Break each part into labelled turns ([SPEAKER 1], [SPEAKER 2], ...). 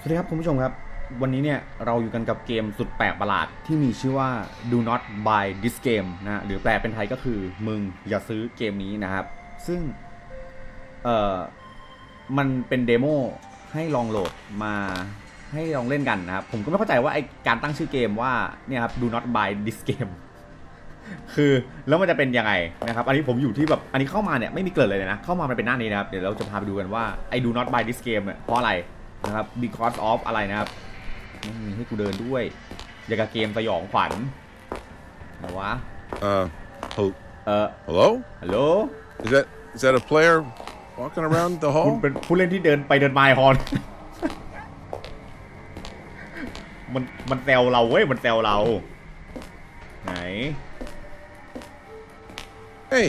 [SPEAKER 1] สวัสดีครับคุณผู้ชมครับ วันนี้เนี่ยเราอยู่กันกับเกมสุดแปลกประหลาดที่มีชื่อว่า do not buy this game นะหรือแปลเป็นไทยก็คือ มึงอย่าซื้อเกมนี้นะครับ ซึ่งเอ่อมันเป็นเดโมให้ลองโหลดมาให้ลองเล่นกันนะครับผมก็ไม่เข้าใจว่าไอการตั้งชื่อเกมว่าเนี่ยครับ do not buy this game คือแล้วมันจะเป็นยังไงนะครับอันนี้ผมอยู่ที่แบบอันนี้เข้ามาเนี่ยไม่มีเกิดเลยนะ เข้ามามันเป็นหน้านี้นะครับเดี๋ยวเราจะพาไปดูกันว่าไอ้ do not buy this game เนี่ยเพราะอะไรนะครับ because of อะไรนะครับมีให้กูเดินด้วยอยากเกมสยองขวัญนะวะ
[SPEAKER 2] เออ hello hello is that is that a player walking around the hall ค
[SPEAKER 1] ุณเป็นผู้เล่นที่เดินไปเดินมาฮอนมันมันแซวเราเว้ยมันแซวเรา ไหน
[SPEAKER 2] hey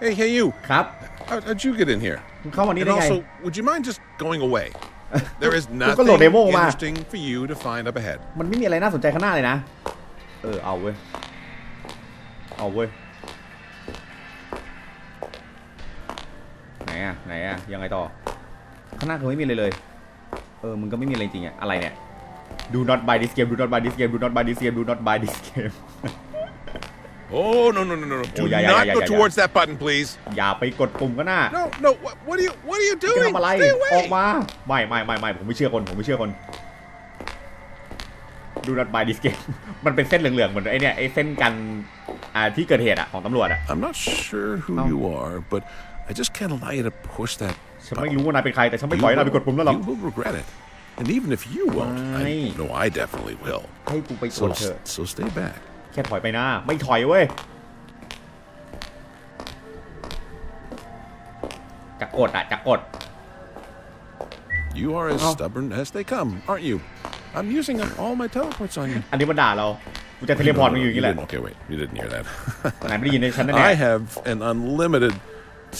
[SPEAKER 2] hey hey you ครับ how, how'd you get in here
[SPEAKER 1] เข้ามานี่ได้ไง also
[SPEAKER 2] would you mind just going away There is nothing ก็โเดโมมา interesting for you to find up ahead
[SPEAKER 1] มันไม่มีอะไรน่าสนใจข้างหน้าเลยนะ เออเอาเว้ย เอาเว้ย ไหนอะไหนอะยังไงต่อข้างหน้าคือไม่มีอะไรเลย เออมึงก็ไม่มีอะไรจริงอะอะไรเนี่ย do not buy this game do not buy this game do not buy this game do not buy this game
[SPEAKER 2] Oh no no no no! no. Do h yeah, not yeah, go yeah, towards that button, please.
[SPEAKER 1] อย่าไปกดปุ่มก็น่า
[SPEAKER 2] No no! What, what are you What are you doing? ทำอะไร a y อ
[SPEAKER 1] อกมาไม่ไม่ไม่ไม่ผมไม่เชื่อคนผมไม่เชื่อคน ดูนัดบายดิสเกตมันเป็นเส้นเหลืองๆเหมือนไอเนี่ยไอเส้นกันอ่าที่เกิดเหตุอะของตำรวจอะ
[SPEAKER 2] I'm not sure who you are, but I just can't allow you to push that. ฉ
[SPEAKER 1] ันไม่รู้ว่านายเป็นใครแต่ฉันไม่ปล่อยนายไปกดปุ่มแล้วหรอ
[SPEAKER 2] ก you will regret it, and even if you won't, I, k no, w I definitely will.
[SPEAKER 1] ให้กูไปกดเถอะ so stay back. แค่ถอยไปนะไม่ถอยเว้ยจะกดอ่ะจะกด
[SPEAKER 2] You are as stubborn as they come aren't you I'm using up all my teleports on you
[SPEAKER 1] อันนี้มันด่าเรากูจะเทเลพอร์ตมึงอยู่กี่แหละ Okay wait you didn't hear that ไหนไม่ได้ยินในฉันนแน
[SPEAKER 2] ่ I have an unlimited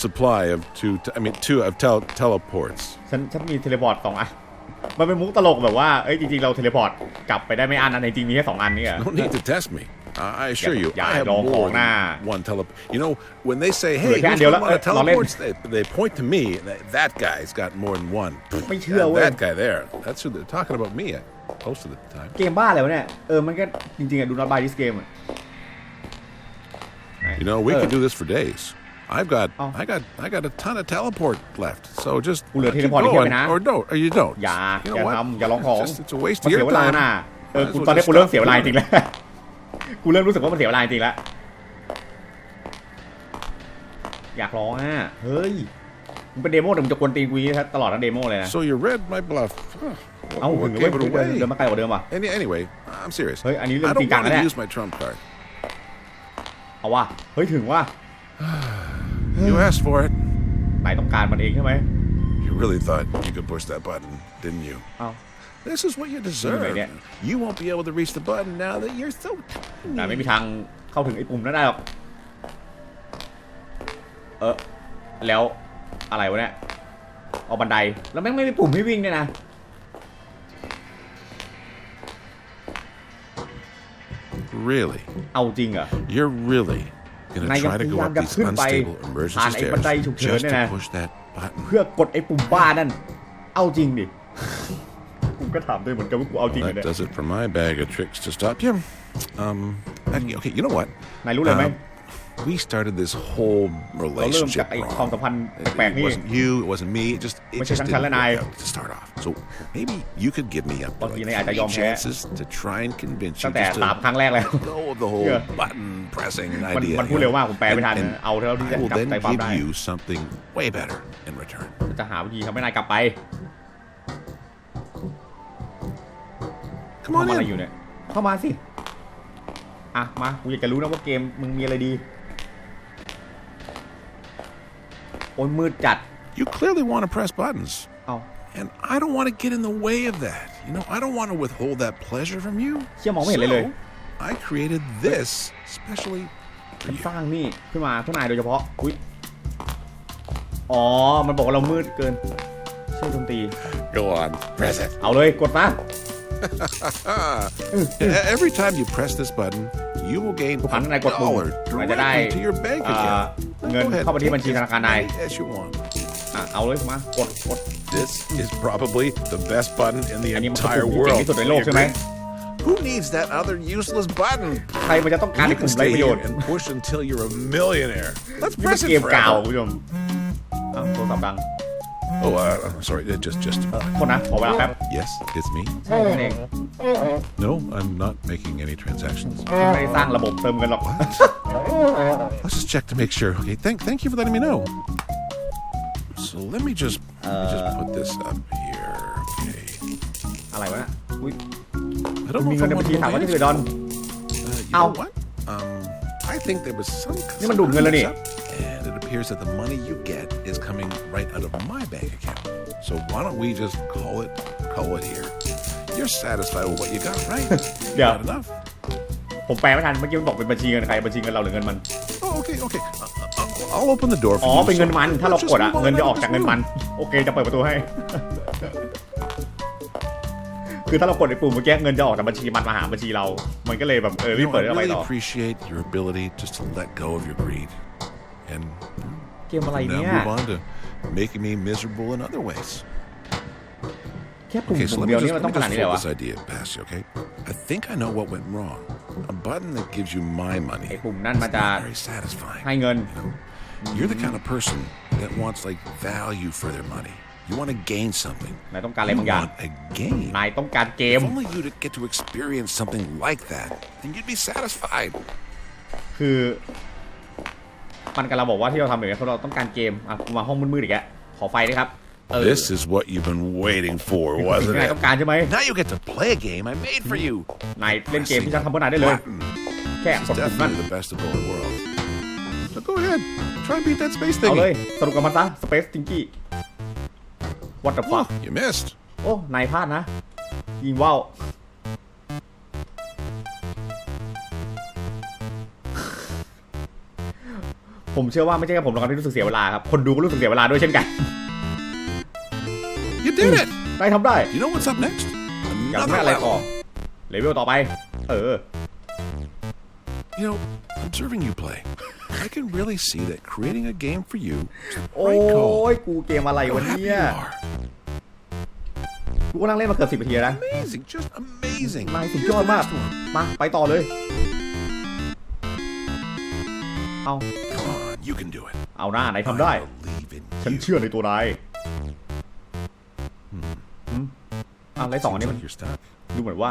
[SPEAKER 2] supply of two I mean two of tel teleports
[SPEAKER 1] ฉันฉันมีเทเลพอร์ตสองอันมันเป็นมุกตลกแบบว่าเอ้ยจริงๆเราเทเลพอร์ตกลับไปได้ไม่อันอันจริงมีแค่สองอันนี่อะ Don't need to test me I assure you, I have more one teleport. You know, when they say, "Hey, here's a lot of teleports," they, they point to me. That guy's got more than one. that guy there. That's who they're talking about me most of the time. เกมบ้าอะไรวะเนี่ยเออมันก็จริงๆอะ do not buy this game You know, we could do this for days. I've got, I got, I got a ton of teleport left. So just keep going, or don't, or you don't. อย่าอย่าทำอย่าลองของ It's a waste of your time. เออคุณตอนนี้คุณเริ่มเสียเวลาจริงแล้วกูเริ่มรู้สึกว่ามันเสียเวลาจริงแล้วอยากร้องอ่ะเฮ้ยมึงเป็นเดโม่แต่มึงจะกวนตีนกูนี้ตลอดทั้งเดโม่เลยนะ So you read my bluff เอ้าถึงเว้ยเดินมาไกลกว่าเดิมว่ะ Anyway I'm serious เฮ้ยอันนี้เรื่องจริงจังนะเนี่ยเอาว่ะเฮ้ยถึงว่ะ You asked for it นายต้องการมันเองใช่ไหม You really thought you could push that button didn't you เอา This is what you deserve. เนี่ย You won't be able to reach the button now that you're so tiny. ไม่มีทางเข้าถึงไอ้ปุ่มนั้นได้หรอก เออแล้วอะไรวะเนี่ยเอาบันได แล้วแม่งไม่มีปุ่มให้วิ่งเนี่ยนะเอาจริงเหรอ really นายพยายามจะขึ้นไปผ่านไอ้บันไดฉุกเฉินเนี่ยนะเพื่อกดไอ้ปุ่มบ้านั่น เอาจริงดิ That does it for my bag of tricks to stop you. Um, okay, you know what? นายรู้เลยไหม we started this whole relationship wrong. It, it was wasn't you. It wasn't me. It just it just did didn't work out to start off. So maybe you could give me a few chances to try and convince you just to รั้งแรกแล้ว of the whole button pressing idea. มันพูด you เร็ว know? มากผมแปลไม่ทัน And- and เอาเท่าที่ I จะ will then give you something way better in return. Come ท on อะไรอ in. ยู่เนี่ย เข้ามาสิ อ่ะ มากูอยากจะรู้นะว่าเกมมึงมีอะไรดี โอ้ยมืดจัด You clearly want to press buttons. เอา And I don't want to get in the way of that. You know, I don't want to withhold that pleasure from you. เชื่อมองไม่เห็นเลยเลย I created this specially for you. สร้างนี่ขึ้นมาข้างในโดยเฉพาะอุ้ยอ๋อ มันบอกว่าเรามืดเกินเชื่อดนตรี Go on, press it. เอาเลย กดมา Every time you press this button, you will gain ทุกครั้งนายกดปุ่ม dollar นายจะได้ directly to your bank ah, account. เงิน Go ahead เข้าไปที่บัญ and take as you want. Ah, ah, this is probably the best button in the entire world. Who needs that other useless button? You can stay here and push until you're a millionaire. Let's นี่มั press นเก it มเก่า forever. คุณผู้ชมอ่ะโทรศัพท์ดัง Oh, uh, I'm sorry. Uh, just, just. Uh, oh, yes, it's me. No, I'm not making any transactions. คุณไม่ได้สร้างระบบเติมเงินหรอก Let's just check to make sure. Okay, thank, thank you for letting me know. So let me just, let me just uh. put this up here. Okay. I do don't know if I to Uh, you know what? Um, I think there was some. of appears that the money you get is coming right out of my bank account. So why don't we just call it call it here? You're satisfied with what you got, right? You เดี๋ยว got enough? ผมแปลไม่ทันเมื่อกี้มันบอกเป็นบัญชีเงินใครบัญชีเงินเราหรือเงินมัน Oh, okay, okay. I- I- I'll open the door for อ๋อ you. เป็นเงินมัน so ถ้าเรา let's just กดอะ move on เงิน and จะออก just จากเงิน move. มันโอเคจะเปิดประตูให้ คือถ้าเรากดไอ้ปุ่มเมื่อกี้เงินจะออกจากบัญชีมันมาหาบัญชีเรามันก็เลยแบบเออรีบ You know, เปิด I แล้วไป really ต่อ appreciate your ability just to let go of your greed. and เกมอะไรเนี่ย now move on to making me miserable in other ways. Okay, so let me just, นี่มัน let me just float this idea past you, okay? I think I know what went wrong. A button that gives you my money is not very satisfying. on. you You're the kind of person that wants like value for their money. You want to gain something. นายต้องการอะไร You บางอย่าง want a game. If only you would get to experience something like that, then you'd be satisfied. มันกับเราบอกว่าที่เราทำอย่างนี้เพราะเราต้องการเกมมาห้องมืดๆอีกแล้ขอไฟน้วยครับ This is what you've been waiting for, wasn't it? ต้องการใช่ไหม Now you get to play a game I made for you. นายเล่นเกมที่ฉันทำเพื่อนายได้เลย แค่กดปุ่มนั่น s o go ahead, try and beat that space thingy เอาเลยสรุปกับมันซะสเปซทิ i กี้วัตถุ Ooh, ฟัก you missed. โอ้นายพลาดนะยิงว้าวผมเชื่อว่าไม่ใช่แค่ผมหรอกัที่รู้สึกเสียเวลาครับคนดูก็รู้สึกเสียเวลาด้วยเช่นกัน You did it! ทำได้ You know what's up next? อยากได้อะไรต่อเลเวลต่อไปเออ You know, observing you play, I can really see that creating a game for you โอ้ยกูเกมอะไรวะนเนี่ยกูก็นั่งเล่นมาเกือบสิบนาทีแล้วนะ Amazing, just amazing. าสุดยอดมากมาไปต่อเลยเอา you can do it เอาหน้านายทำได้ฉันเชื่อในตัวนายอะไรสองอันนี้มันดูเหมือนว่า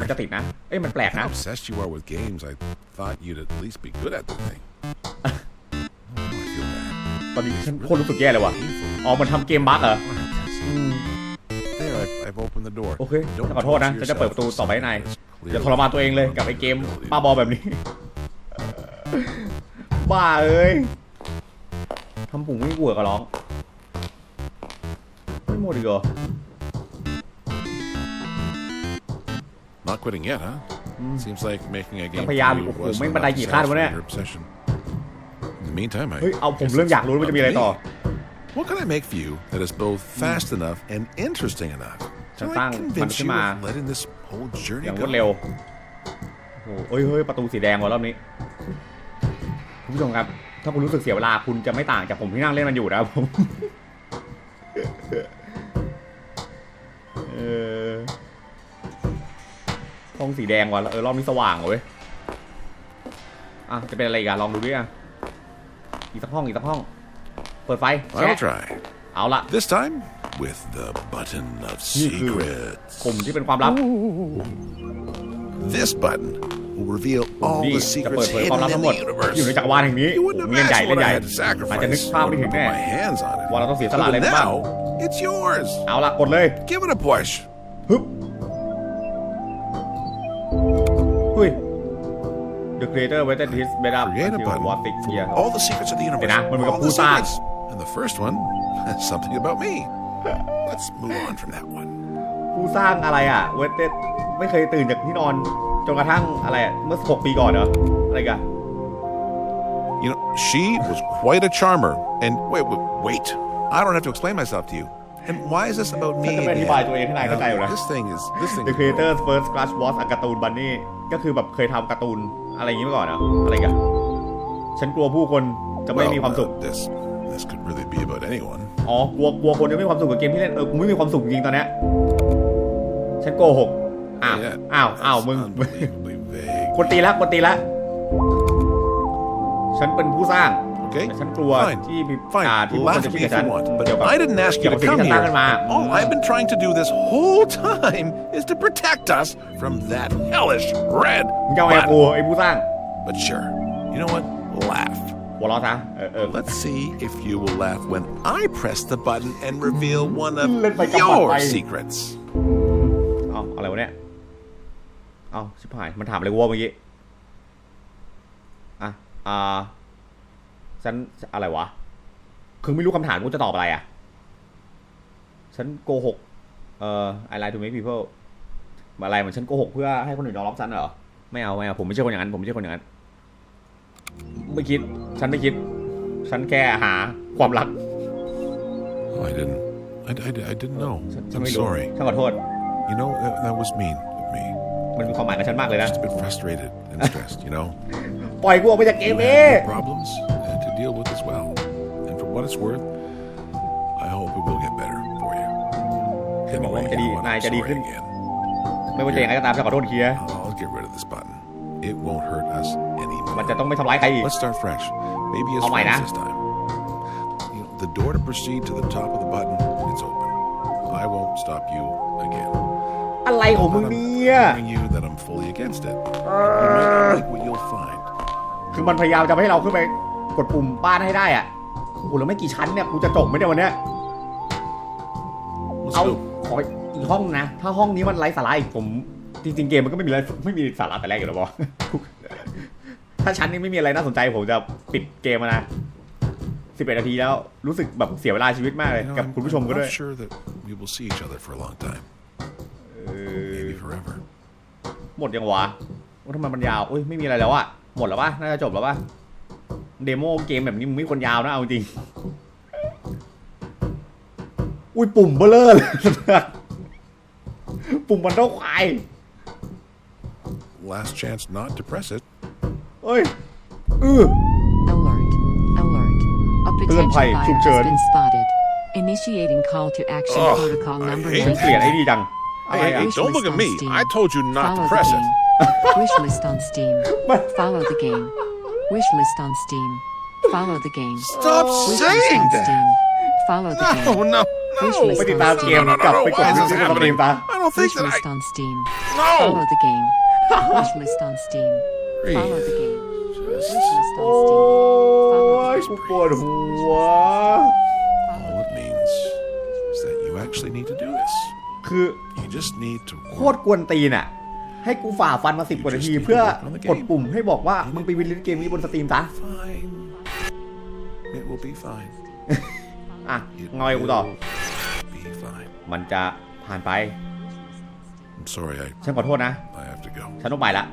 [SPEAKER 1] มันจะติดนะเอ้ยมันแปลกนะ How obsessed you are with games I thought you'd at least be good at the thing ตอนนี้ฉันโคตรรู้สึกแย่เลยว่ะอ๋อมันทำเกมบั๊กเหรอ I've opened the door. โอเคขอโทษนะฉันจะเปิดประตูต่อไปให้นายอย่าทรมานตัวเองเลยกับไอ้เกมป้าบอแบบนี้บ้าเอ้ย ทำปุ่งไม่กลัวก็ร้อง ไม่หมดอีกเหรอ Not quitting yet, huh? Seems like making a game. พยายามโอ้โหไม่บันไดกี่ขั้นวะเนี่ย Meantime, I เฮ้ยเอาผมเริ่มอยากรู้ว่าจะมีอะไรต่อ What can I make for you that is both fast enough and interesting enough? ฉัตั้ง มันขึ้นมาอย่างรวดเร็ว โอ้ยเฮ้ยประตูสีแดงว่ะรอบนี้คุณผู้ชมครับ ถ้าคุณรู้สึกเสียเวลาคุณจะไม่ต่างจากผมที่นั่งเล่นมันอยู่นะครับผมห้องสีแดงว่ะเออ รอบนี้สว่างเว้ยอ่ะจะเป็นอะไรกันลองดูดิอ่ะอีกสักห้องอีกสักห้อง เปิดไฟแช l try เอาละ This time with the button of secrets ผมที่เป็นความลับ This button will reveal all the secrets hidden in the universe. You would wouldn't เงินใหญ่ imagine what I had to sacrifice ภาพ if put my hands on it. But now, it's yours. เอาละกดเลย Give it a push. ฮึบเฮ้ย The creator waited his bed up Create a until what six years All the secrets of the universe. All the secrets. And the first one, something about me. Let's move on from that one. ผู้สร้างอะไรอ่ะ waited ไม่เคยตื่นจากที่นอนจนกระทั่งอะไรเมื่อ 6ปีก่อนเหรออะไรกัน You know, she was quite a charmer. And wait, wait, wait. I don't have to explain myself to you. And why is this about me? จะอธิบายตัวเองใจอยู่ This thing is this thing. The creator first c l a s h was a cartoon bunny ก็คือแบบเคยทำการ์ตูนอะไรอย่างนี้มาก่อนเหรออะไรกันฉันกลัวผู้คนจะไม่มีความสุข This this could really be about anyone. อ๋อ กลัวกลัวคนจะไม่มีความสุขกับเกมที่เล่นเออไม่มีความสุขจริงตอนนี้ฉันโกหกอ้าวอ้าวอ้าวมึงคนตีละคนตีละฉันเป็นผู้สร้าง Okay. ฉันกลัวที่มีอ่าที่คนจะคิดกับฉันเกี่ยวกับ I didn't ask you to come here. All I've been trying to do this whole time is to protect us from that hellish red. เจ้าไอ้กูไอ้ผู้สร้าง But sure, you know what? Laugh. หัวเราะซะ Let's see if you will laugh when I press the button and reveal one of your secrets. Oh, อ๋ออะไรวะเนี่ยเอาชิบหาย มันถามอะไรกูวเมื่อกี้ อ่ะอ่า ฉันอะไรวะ คือไม่รู้คำถามกูจะตอบอะไรอ่ะ ฉันโกหก เอ่ออะไรทู m ม k e p เพ p l e อะไรเหมือนฉันโกหกเพื่อให้คนอื่นยอมรับฉันเหรอ ไม่เอาไม่เอาผมไม่ใช่คนอย่างนั้น ผมไม่ใช่คนอย่างนั้นไม่คิด ฉันไม่คิด ฉันแค่หาความรัก I didn't I, I, I didn't know I'm sorry ฉันขอโทษ you know that, that was mean of me มันมีความหมายกับฉันมากเลยนะ Just a bit frustrated and stressed, you know. ปล่อยกูออกไปจากเก problems uh, to deal with as well. And for what it's worth, I hope it will get better for you. ฉันบอกว่ามันจะดี Anyway, นาย I'm จะดีขึ้ sorry น again. ไม่ว่าจะยังไงก็ตามฉันขอโทษเฮีย I'll I'll get rid of this button. It won't hurt us anymore. ต้องไม่ทำร้ายใครอีก Let's start fresh. Maybe as Oh, friends this time. You the door to proceed to the top of the button, it's open. I won't stop you again. อะไรของมึงเนี่ย คือมันพยายามจะให้เราขึ้นไปกดปุ่มป้านให้ได้อ่ะโอ้แล้วไม่กี่ชั้นเนี่ย กูจะจบไหมเนี่ยวันเนี้ย เอาขออีกห้องนะ ถ้าห้องนี้มันไร้สาระอีกผมจริงๆเกมมันก็ไม่มีอะไรไม่มีสาระแต่แรกอยู่แล้วบอถ้าชั้นนี้ไม่มีอะไรน่าสนใจผมจะปิดเกมนะสิบเอ็ดนาทีแล้วรู้สึกแบบเสียเวลาชีวิตมากเลยกับคุณผู้ชมก็ด้วยหมดยังวะทำไมมันยาว อุ้ยไม่มีอะไรแล้วอะหมดแล้วปะน่าจะจบแล้วปะเดโมเกมแบบนี้มึงไม่คนยาวนะเอาจริง อุ้ยปุ่มเบลเลอร์เลย ปุ่มมันต้องควาย last chance not to press it เอ้ยอือ alert alert a อน potential ภุก i r u เฉิ has been spotted initiating call to action protocol number เปลียนไอ้ดี่จัง Hey, hey, don't look at me. Steam. I told you not Follow to press it. Wish list on Steam. Follow the game. Wish list on Steam. Follow the game. Stop Wish saying that. Steam. Follow the no, game. No, no. No, no, no, no, no. Why is this happening? I don't think Wish that list I... on Steam. No. Follow the game. Wish list on Steam. Follow the game. Wish list on Steam. Oh, por favor. All it means is that you actually need to do this. โคตรกวนตีนอ่ะให้กูฝ่าฟันมาสิบกว่านาที เพื่อกดปุ่มให้บอกว่ามึงไปวินเกมนี้บนสตรีมซะอ่ะงอยกูต่อมันจะผ่านไปฉันขอโทษนะฉันต้องไปละ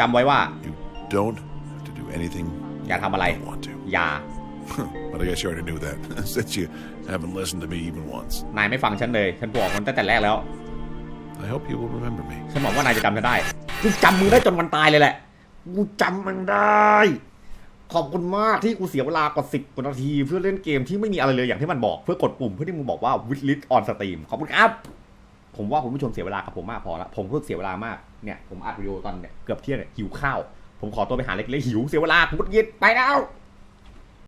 [SPEAKER 1] จำไว้ว่าอย่าทำอะไรอย่า but I guess you already knew that since you haven't listened to me even once นายไม่ฟังฉันเลยฉันบอกมันตั้งแต่แรกแล้ว I hope you will remember me ฉันบอกว่า นายจะจำฉันได้กูจำมึงได้จนวันตายเลยแหละกูจำมันได้ ขอบคุณมากที่กูเสียเวลากว่าสิบกวนาที เพื่อเล่นเกมที่ไม่มีอะไรเลยอย่างที่มันบอกเพื่อกดปุ่มเพื่อที่มึงบอกว่า w i t h l i s t on stream ขอบคุณครับ ผมว่าคุณผู้ชมเสียเวลากับผมมากพอละผมกงเสียเวลามากเนี่ยผมอัดวิดีโอตอนเนี่ยเกือบเที่ยงเนี่ยหิวข้าวผมขอตัวไปหาเล็กๆหิวเสียเวลาผมกดยิดไปแล้ว